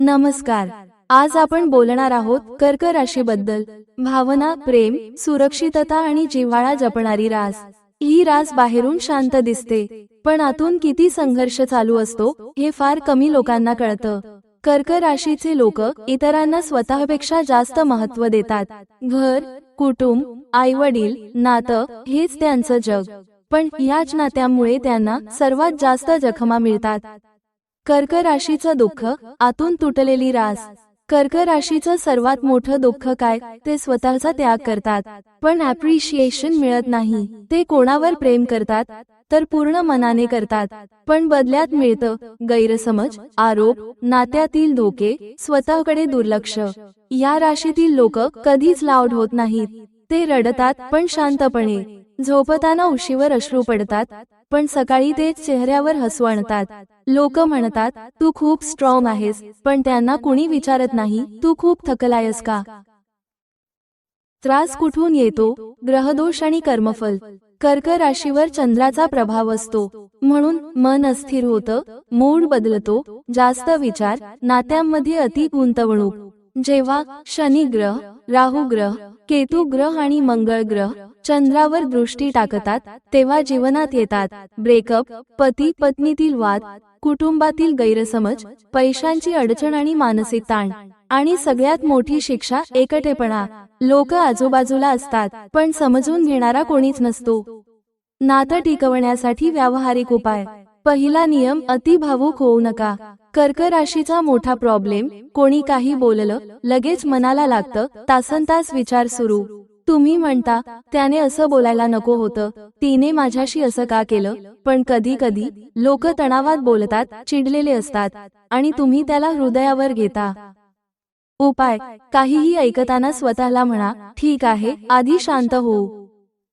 नमस्कार. आज आपण बोलणार आहोत कर्क राशीबद्दल. भावना प्रेम सुरक्षितता आणि जिव्हाळा जपणारी रास. ही रास बाहेरून शांत दिसते. पण आतून किती संघर्ष चालू असतो हे फार कमी लोकांना कळतं. कर्क राशीचे लोक इतरांना स्वतःपेक्षा जास्त महत्त्व देतात. घर कुटुंब आई वडील नातं हेच त्यांचं जग. पण याच नात्यामुळे त्यांना सर्वात जास्त जखमा मिळतात. कर्क राशीचं दुःख आतून तुटलेली रास. कर्क राशीचं सर्वात मोठं दुःख काय? ते स्वतःचा त्याग करतात. पण अप्रिशिएशन मिळत नाही. ते कोणावर प्रेम करतात? तर पूर्ण मनाने करतात. पण बदल्यात मिळतं गैरसमज आरोप नात्यातील धोके स्वतःकडे दुर्लक्ष. या राशीतील लोक कधीच लाऊड होत नाहीत. ते रडतात पण शांतपणे. झोपताना उशीवर अश्रू पडतात पण सकाळी ते चेहऱ्यावर हसू आणतात. लोक म्हणतात तू खूप स्ट्रॉंग आहेस पण त्यांना कुणी विचारत नाही तू खूप थकलायस का? त्रास कुठून येतो? ग्रहदोष आणि कर्मफल. कर्क राशीवर चंद्राचा प्रभाव असतो. म्हणून मन अस्थिर होतं मूड बदलतो जास्त विचार नात्यांमध्ये अति गुंतवणूक जेव्हा शनी ग्रह राहू ग्रह केतू ग्रह आणि मंगळ ग्रह चंद्रावर दृष्टी टाकतात तेव्हा जीवनात येतात. ब्रेकअप पती पत्नीतील वाद कुटुंबातील गैरसमज पैशांची अडचण आणि मानसिक ताण. आणि सगळ्यात मोठी शिक्षा एकटेपणा. लोक आजूबाजूला असतात पण समजून घेणारा कोणीच नसतो. नातं टिकवण्यासाठी व्यावहारिक उपाय. पहिला नियम अति भावूक होऊ नका. कर्क राशीचा मोठा प्रॉब्लेम कोणी काही बोललं लगेच मनाला लागतं तासन तास विचार सुरू. तुम्ही म्हणता त्याने असं बोलायला नको होतं तिने माझ्याशी असं का केलं पण कधी कधी लोक तणावात बोलतात चिडलेले असतात आणि तुम्ही त्याला हृदयावर घेता. उपाय काहीही ऐकताना स्वतःला म्हणा ठीक आहे आधी शांत होऊ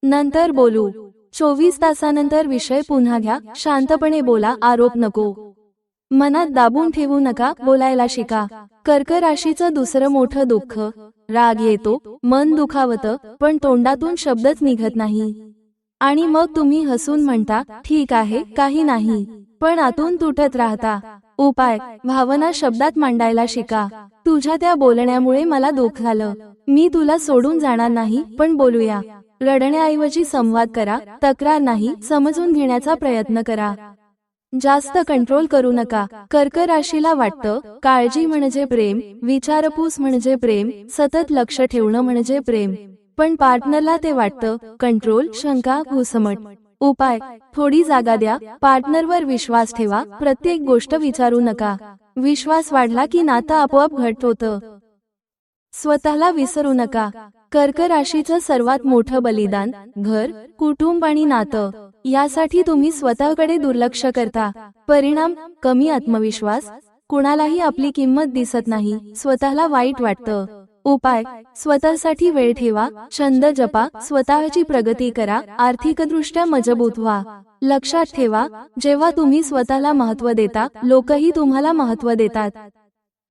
नंतर बोलू. चोवीस तासानंतर विषय पुन्हा घ्या शांतपणे बोला आरोप नको. मनात दाबून ठेवू नका बोलायला शिका. कर्क राशीचं दुसरं मोठं दुःख राग येतो मन दुखावतं पण तोंडातून शब्दच निघत नाही. आणि मग तुम्ही हसून म्हणता ठीक आहे काही नाही. पण आतून तुटत राहता. उपाय भावना शब्दात मांडायला शिका. तुझ्या त्या बोलण्यामुळे मला दुःख झालं. मी तुला सोडून जाणार नाही पण बोलूया. रडण्याऐवजी संवाद करा तक्रार नाही समजून घेण्याचा प्रयत्न करा. जास्त कंट्रोल करू नका. कर्क राशीला वाटतं काळजी म्हणजे प्रेम विचारपूस म्हणजे प्रेम सतत लक्ष ठेवणं म्हणजे प्रेम. पण पार्टनरला ते वाटतं कंट्रोल शंका घुसमट. उपाय थोडी जागा द्या पार्टनरवर विश्वास ठेवा प्रत्येक गोष्ट विचारू नका. विश्वास वाढला की नातं आपोआप घट होतं. स्वतःला विसरू नका. कर्क राशीचं सर्वात मोठं बलिदान घर कुटुंब आणि नातं यासाठी तुम्ही स्वतःकडे दुर्लक्ष करता. परिणाम कमी आत्मविश्वास कुणालाही आपली किंमत दिसत नाही स्वतःला वाईट वाटतं. उपाय स्वतःसाठी वेळ ठेवा छंद जपा स्वतःची प्रगती करा आर्थिकदृष्ट्या मजबूत व्हा. लक्षात ठेवा जेव्हा तुम्ही स्वतःला महत्त्व देता लोकही तुम्हाला महत्त्व देतात.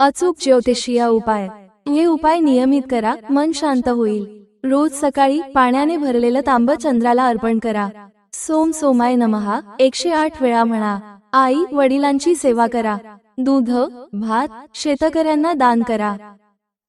अचूक ज्योतिषीय उपाय. हे उपाय नियमित करा मन शांत होईल. रोज सकाळी पाण्याने भरलेलं तांब चंद्राला अर्पण करा. सोम सोमाय नमहा एकशे आठ वेळा म्हणा. आई वडिलांची सेवा करा. दूध भात शेतकऱ्यांना दान करा.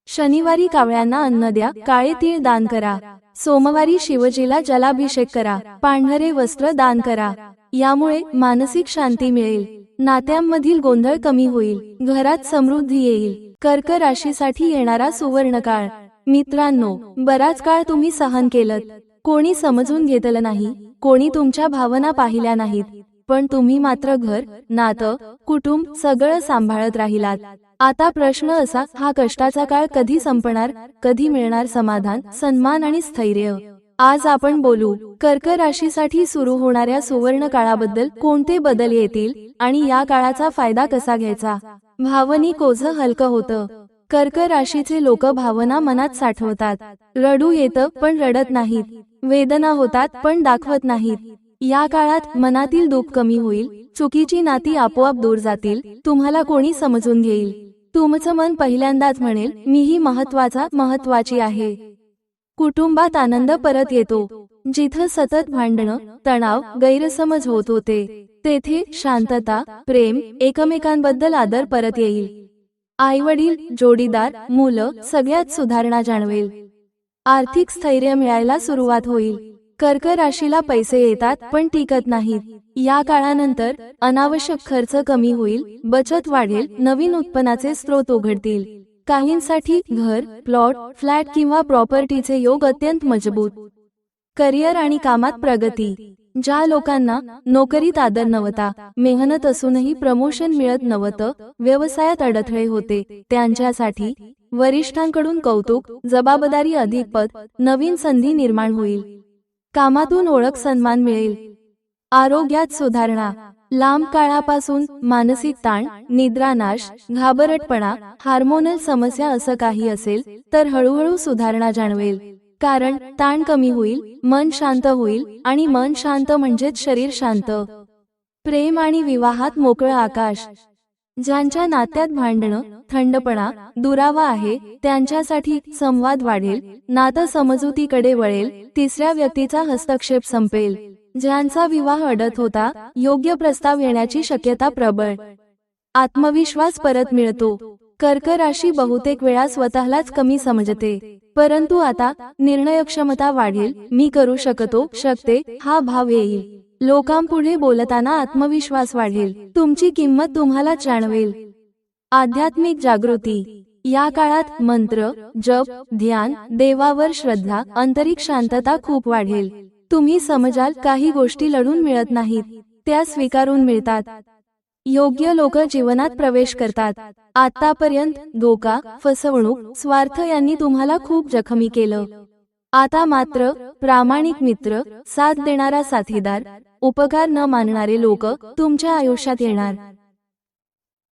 शनिवारी कावळ्यांना अन्न द्या काळे तीळ दान करा. सोमवारी शिवजीला जलाभिषेक करा. पांढरे वस्त्र दान करा. यामुळे मानसिक शांती मिळेल. नात्यांमधील गोंधळ कमी होईल घरात समृद्धी येईल कर्क राशीसाठी येणारा सुवर्ण काळ मित्रांनो बराच काळ तुम्ही सहन केलं कोणी समजून घेतलं नाही कोणी तुमच्या भावना पाहिल्या नाहीत. पण तुम्ही मात्र घर नातं कुटुंब सगळं सांभाळत राहिलात. आता प्रश्न असा हा कष्टाचा काळ कधी संपणार कधी मिळणार समाधान सन्मान आणि स्थैर्य? आज आपण बोलू कर्क राशीसाठी सुरू होणाऱ्या सुवर्ण काळाबद्दल कोणते बदल येतील आणि या काळाचा फायदा कसा घ्यायचा? भावनिक कोझ हलकं होतं. कर्क राशीचे लोक भावना मनात साठवतात. रडू येतं पण रडत नाहीत. वेदना होतात पण दाखवत नाहीत. या काळात मनातील दुःख कमी होईल चुकीची नाती आपोआप दूर जातील तुम्हाला कोणी समजून घेईल. तुमचं मन पहिल्यांदाच म्हणेल मीही महत्त्वाचा महत्वाची आहे. कुटुंबात आनंद परत येतो. जिथं सतत भांडणं तणाव गैरसमज होत होते तेथे शांतता प्रेम एकमेकांबद्दल आदर परत येईल. आई वडील जोडीदार मुलं सगळ्यात सुधारणा जाणवेल. आर्थिक स्थैर्य मिळायला सुरुवात होईल. कर्क राशीला पैसे येतात पण टिकत नाहीत. या काळानंतर अनावश्यक खर्च कमी होईल बचत वाढेल नवीन उत्पन्नाचे स्रोत उघडतील. काहींसाठी घर प्लॉट फ्लॅट किंवा प्रॉपर्टीचे योग अत्यंत मजबूत. करिअर आणि कामात प्रगती ज्या लोकांना नोकरीत आदर नव्हता मेहनत असूनही प्रमोशन मिळत नव्हतं व्यवसायात अडथळे होते त्यांच्यासाठी वरिष्ठांकडून कौतुक जबाबदारी अधिक पद नवीन संधी निर्माण होईल. कामातून ओळख सन्मान मिळेल. आरोग्यात सुधारणा लांब काळापासून मानसिक ताण निद्रानाश घाबरटपणा हार्मोनल समस्या असं काही असेल तर हळूहळू सुधारणा जाणवेल. कारण ताण कमी होईल मन शांत होईल आणि मन शांत म्हणजेच शरीर शांत. प्रेम आणि विवाहात मोकळं आकाश. ज्यांच्या नात्यात भांडणं थंडपणा दुरावा आहे त्यांच्यासाठी संवाद वाढेल नातं समजुतीकडे वळेल तिसऱ्या व्यक्तीचा हस्तक्षेप संपेल. ज्यांचा विवाह अडत होता योग्य प्रस्ताव येण्याची शक्यता प्रबळ. आत्मविश्वास परत मिळतो. कर्क राशी बहुतेक वेळा स्वतःलाच कमी समजते. परंतु आता निर्णयक्षमता वाढेल मी करू शकतो शकते हा भाव येईल. लोकांपुढे बोलताना आत्मविश्वास वाढेल. तुमची किंमत तुम्हाला जाणवेल. आध्यात्मिक जागृती. या काळात मंत्र जप ध्यान देवावर श्रद्धा आंतरिक शांतता खूप वाढेल. तुम्ही समजाल काही गोष्टी लढून मिळत नाहीत त्या स्वीकारून मिळतात. योग्य लोक जीवनात प्रवेश करतात. आतापर्यंत धोका फसवणूक स्वार्थ यांनी तुम्हाला खूप जखमी केलं. आता मात्र प्रामाणिक मित्र साथ देणारा साथीदार उपकार न मानणारे लोक तुमच्या आयुष्यात येणार.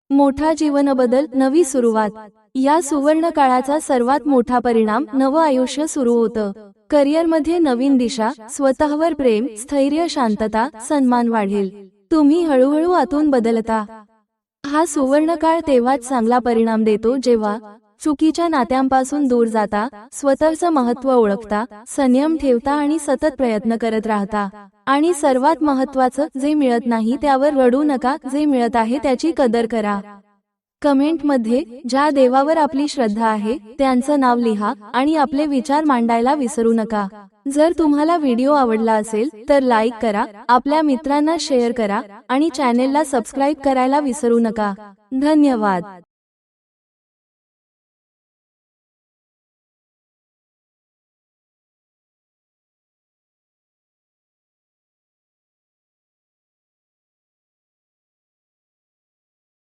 मोठा जीवन बदल नवी सुरुवात. या सुवर्ण काळाचा सर्वात मोठा परिणाम नवं आयुष्य सुरू होतं. करिअरमध्ये नवीन दिशा स्वतःवर प्रेम स्थैर्य शांतता सन्मान वाढेल. तुम्ही हळूहळू आतून बदलता. हा सुवर्ण काळ तेव्हाच चांगला परिणाम देतो जेव्हा चुकीच्या नात्यांपासून दूर जाता स्वतःचं महत्त्व ओळखता संयम ठेवता आणि सतत प्रयत्न करत राहता. आणि सर्वात महत्वाचं जे मिळत नाही त्यावर रडू नका जे मिळत आहे त्याची कदर करा. कमेंटमध्ये ज्या देवावर आपली श्रद्धा आहे त्यांचं नाव लिहा आणि आपले विचार मांडायला विसरू नका. जर तुम्हाला व्हिडिओ आवडला असेल तर लाईक करा आपल्या मित्रांना शेअर करा आणि चॅनेलला सबस्क्राईब करायला विसरू नका. धन्यवाद.